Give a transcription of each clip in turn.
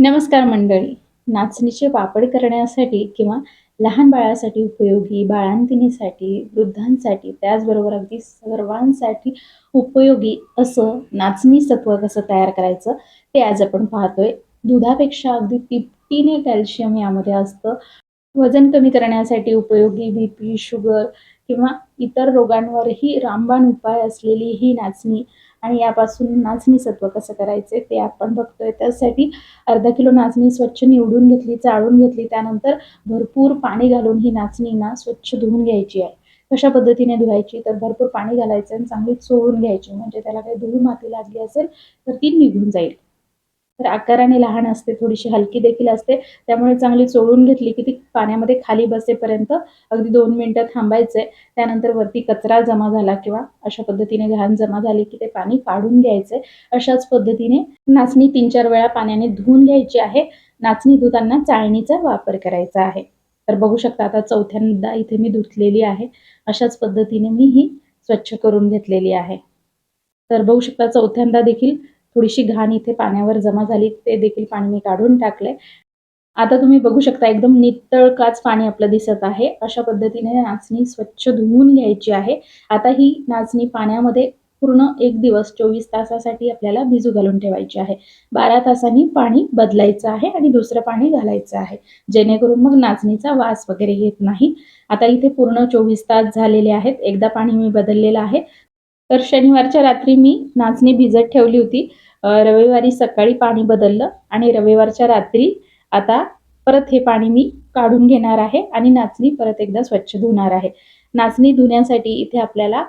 नमस्कार मंडळी. नाचणीचे पापड करण्यासाठी किंवा लहान बाळासाठी उपयोगी बाळांतिनीसाठी वृद्धांसाठी त्याचबरोबर अगदी सर्वांसाठी उपयोगी असं नाचणी सत्व कसं तयार करायचं ते आज आपण पाहतोय. दुधापेक्षा अगदी तिपटीने कॅल्शियम यामध्ये असतं. वजन कमी करण्यासाठी उपयोगी बी पी शुगर किंवा इतर रोगांवरही रामबाण उपाय असलेली ही नाचणी आणि यापासून नाचणी सत्व कसं करायचे ते आपण बघतोय. त्यासाठी अर्धा किलो नाचणी स्वच्छ निवडून घेतली चाळून घेतली. त्यानंतर भरपूर पाणी घालून ही नाचणी ना स्वच्छ धुवून घ्यायची आहे. कशा पद्धतीने धुवायची? तर भरपूर पाणी घालायचं आणि चांगली चोळून घ्यायची. म्हणजे त्याला काही धूळ माती लागली असेल तर ती निघून जाईल. तर आकाराने लहान असते थोडीशी हलकी देखील असते. त्यामुळे चांगली चोळून घेतली की ती पाण्यामध्ये खाली बसेपर्यंत अगदी दोन मिनटं थांबायचंय त्यानंतर वरती कचरा जमा झाला किंवा अशा पद्धतीने घाण जमा झाली की ते पाणी काढून घ्यायचंय अशाच पद्धतीने नाचणी तीन चार वेळा पाण्याने धुवून घ्यायची आहे. नाचणी धुताना चाळणीचा वापर करायचा आहे. तर बघू शकता आता चौथ्यांदा इथे मी धुतलेली आहे. अशाच पद्धतीने मी ही स्वच्छ करून घेतलेली आहे. तर बघू शकता चौथ्यांदा देखील थोडीशी घाण इथे पाण्यावर जमा झाली ते देखील पाणी मी काढून टाकले आता तुम्ही बघू शकता एकदम नितळ काच पाणी आपलं दिसत आहे. अशा पद्धतीने नाचणी स्वच्छ धुवून घ्यायची आहे. आता ही नाचणी पाण्यामध्ये पूर्ण एक दिवस चोवीस तासासाठी आपल्याला भिजू घालून ठेवायची आहे. बारा तासांनी पाणी बदलायचं आहे आणि दुसरं पाणी घालायचं आहे. जेणेकरून मग नाचणीचा वास वगैरे येत नाही. आता इथे पूर्ण चोवीस तास झालेले आहेत. एकदा पाणी मी बदललेलं आहे. तर शनिवारच्या रात्री मी नाचणी भिजत ठेवली होती. रविवारी सकाळी पाणी बदललं आणि रविवारच्या रात्री आता परत हे पाणी मी काढून घेणार आहे आणि नाचणी परत एकदा स्वच्छ धुणार आहे. नाचणी धुण्यासाठी इथे आपल्याला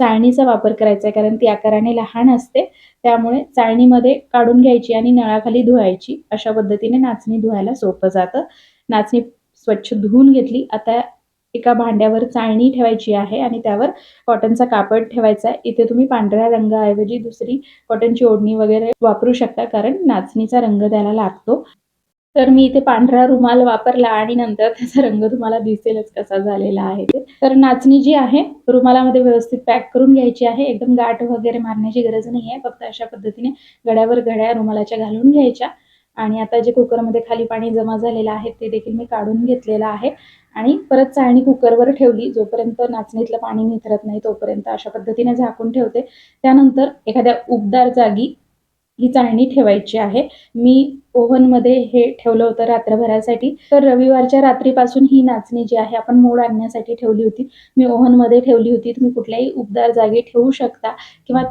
चाळणीचा वापर करायचा आहे कारण ती आकाराने लहान असते. त्यामुळे चाळणीमध्ये काढून घ्यायची आणि नळाखाली धुवायची अशा पद्धतीने नाचणी धुवायला सोपं जातं. नाचणी स्वच्छ धुवून घेतली आता एका भांड्यावर चाळणी ठेवायची आहे आणि त्यावर कॉटनचा कापड ठेवायचा आहे. इथे तुम्ही पांढऱ्या रंगाऐवजी दुसरी कॉटनची ओढणी वगैरे वापरू शकता कारण नाचणीचा रंग त्याला लागतो. तर मी इथे पांढरा रुमाल वापरला आणि नंतर त्याचा रंग तुम्हाला दिसेलच कसा झालेला आहे ते. तर नाचणी जी आहे रुमालामध्ये व्यवस्थित पॅक करून घ्यायची आहे. एकदम गाठ वगैरे मारण्याची गरज नाही आहे फक्त अशा पद्धतीने गड्यावर गड्या रुमालाच्या घालून घ्यायच्या. आणि आता जे कुकरमध्ये खाली पाणी जमा झालेलं आहे ते देखील मी काढून घेतलेलं आहे. आणि परत चाळणी कुकरवर ठेवली जोपर्यंत नाचणीतलं पाणी निथरत नाही तोपर्यंत अशा पद्धतीने झाकून ठेवते. त्यानंतर एखाद्या उबदार जागी ही चाळणी ठेवायची आहे. मी ओव्हनमध्ये हे ठेवलं होतं रात्रभरासाठी. तर रविवारच्या रात्रीपासून ही नाचणी जी आहे आपण मोड आणण्यासाठी ठेवली होती. मी ओव्हनमध्ये ठेवली होती. तुम्ही कुठल्याही उबदार जागी ठेवू शकता किंवा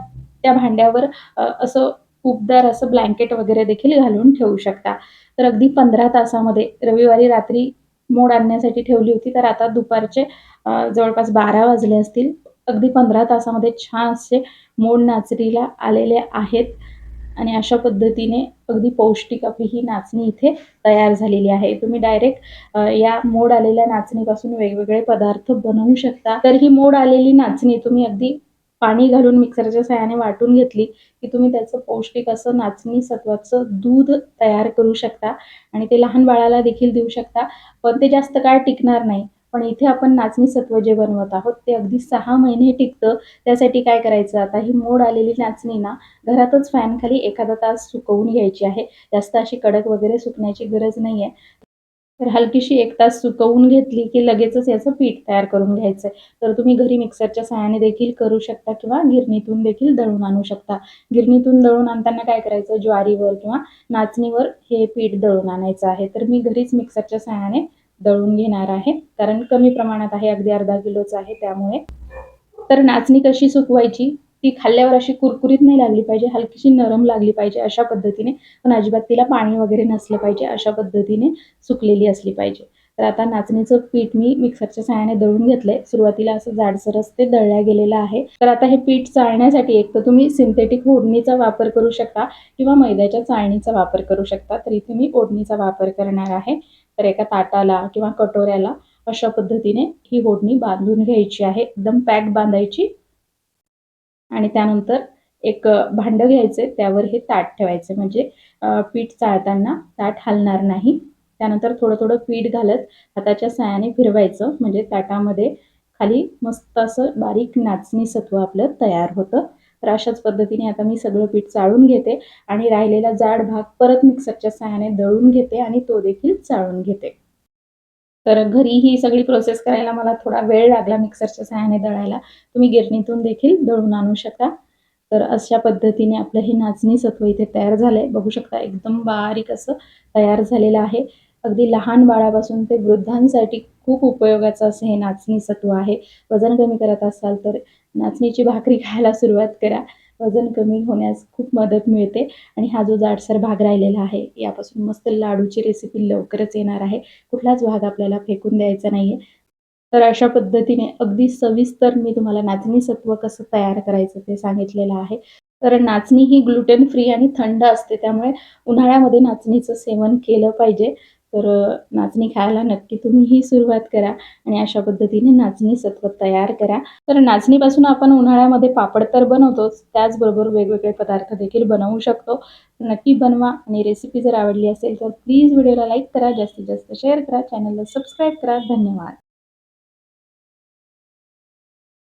त्या भांड्यावर असं उबदार असं ब्लँकेट वगैरे देखील घालून ठेवू शकता. तर अगदी पंधरा तासामध्ये रविवारी रात्री मोड आणण्यासाठी ठेवली होती तर आता दुपारचे जवळपास बारा वाजले असतील. अगदी पंधरा तासामध्ये छान असे मोड नाचणीला आलेले आहेत. आणि अशा पद्धतीने अगदी पौष्टिक आपली ही नाचणी इथे तयार झालेली आहे. तुम्ही डायरेक्ट या मोड आलेल्या नाचणीपासून वेगवेगळे पदार्थ बनवू शकता. तर ही मोड आलेली नाचणी तुम्ही अगदी पाणी घालून मिक्सरच्या सहाय्याने वाटून घेतली की तुम्ही त्याचं पौष्टिक असं नाचणी सत्वाचं दूध तयार करू शकता आणि ते लहान बाळाला देखील देऊ शकता. पण ते जास्त काळ टिकणार नाही. पण इथे आपण नाचणी सत्व जे बनवत आहोत ते अगदी सहा महिने टिकतं. त्यासाठी काय करायचं? आता ही मोड आलेली नाचणी ना घरातच फॅन खाली एखादा तास सुकवून घ्यायची आहे. जास्त अशी कडक वगैरे सुकण्याची गरज नाही आहे तर हलकीशी एक तास सुकवून घेतली की लगेचच याचं पीठ तयार करून घ्यायचं आहे तर तुम्ही घरी मिक्सरच्या सहाय्याने देखील करू शकता किंवा गिरणीतून देखील दळून आणू शकता. गिरणीतून दळून आणताना काय करायचं? ज्वारीवर किंवा नाचणीवर हे पीठ दळून आणायचं आहे. तर मी घरीच मिक्सरच्या सहाय्याने दळून घेणार आहे. कारण कमी प्रमाणात आहे अगदी अर्धा किलोचं आहे त्यामुळे. तर नाचणी कशी सुकवायची? ती खाल्ल्यावर अशी कुरकुरीत नाही लागली पाहिजे हलकीशी नरम लागली पाहिजे अशा पद्धतीने. पण अजिबात तिला पाणी वगैरे नसलं पाहिजे अशा पद्धतीने सुकलेली असली पाहिजे. तर आता नाचणीचं पीठ मी मिक्सरच्या सहाय्याने दळून घेतलंय. सुरुवातीला असं जाडसरच ते दळल्या गेलेलं आहे. तर आता हे पीठ चाळण्यासाठी एक तर तुम्ही सिंथेटिक ओढणीचा वापर करू शकता किंवा मैद्याच्या चाळणीचा वापर करू शकता. तर इथे मी ओढणीचा वापर करणार आहे. तर एका ताटाला किंवा कटोऱ्याला अशा पद्धतीने ही ओढणी बांधून घ्यायची आहे. एकदम पॅक बांधायची. आणि त्यानंतर एक भांडं घ्यायचं त्यावर हे ताट ठेवायचं. म्हणजे पीठ चाळताना ताट हलणार नाही. त्यानंतर थोडं थोडं पीठ घालत हाताच्या सायाने फिरवायचं. म्हणजे ताटामध्ये खाली मस्त असं बारीक नाचणी सत्व आपलं तयार होतं. तर अशाच पद्धतीने आता मी सगळं पीठ चाळून घेते आणि राहिलेला जाड भाग परत मिक्सरच्या सहाय्याने दळून घेते आणि तो देखील चाळून घेते. तर घरी ही सगळी प्रोसेस करायला मला थोडा वेळ लागला मिक्सरच्या सहाय्याने दळायला. तुम्ही गिरणीतून देखील दळून आणू शकता. तर अशा पद्धतीने आपलं हे नाचणी सत्व इथे तयार झालं आहे बघू शकता एकदम बारीक असं तयार झालेलं आहे. अगदी लहान बाळापासून ते वृद्धांसाठी खूप उपयोगाचं असं हे नाचणी सत्व आहे. वजन कमी करत असाल तर नाचणीची भाकरी खायला सुरुवात करा. वजन कमी होण्यास खूप मदत मिळते. आणि हा जो जाडसर भाग राहिलेला आहे यापासून मस्त लाडूची रेसिपी लवकरच येणार आहे. कुठलाच भाग आपल्याला फेकून द्यायचा नाही आहे तर अशा पद्धतीने अगदी सविस्तर मी तुम्हाला नाचणी सत्व कसं तयार करायचं ते सांगितलेलं आहे. तर नाचणी ही ग्लुटेन फ्री आणि थंड असते त्यामुळे उन्हाळ्यामध्ये नाचणीचं सेवन केलं पाहिजे. तर नाचणी खायला नक्की तुम्हीही सुरुवात करा आणि अशा पद्धतीने नाचणी सत्व तयार करा. तर नाचणीपासून आपण उन्हाळ्यामध्ये पापड तर बनवतोच त्याचबरोबर वेगवेगळे पदार्थ देखील बनवू शकतो. नक्की बनवा आणि रेसिपी जर आवडली असेल तर प्लीज व्हिडिओला लाईक करा जास्तीत जास्त शेअर करा चॅनलला सबस्क्राईब करा. धन्यवाद.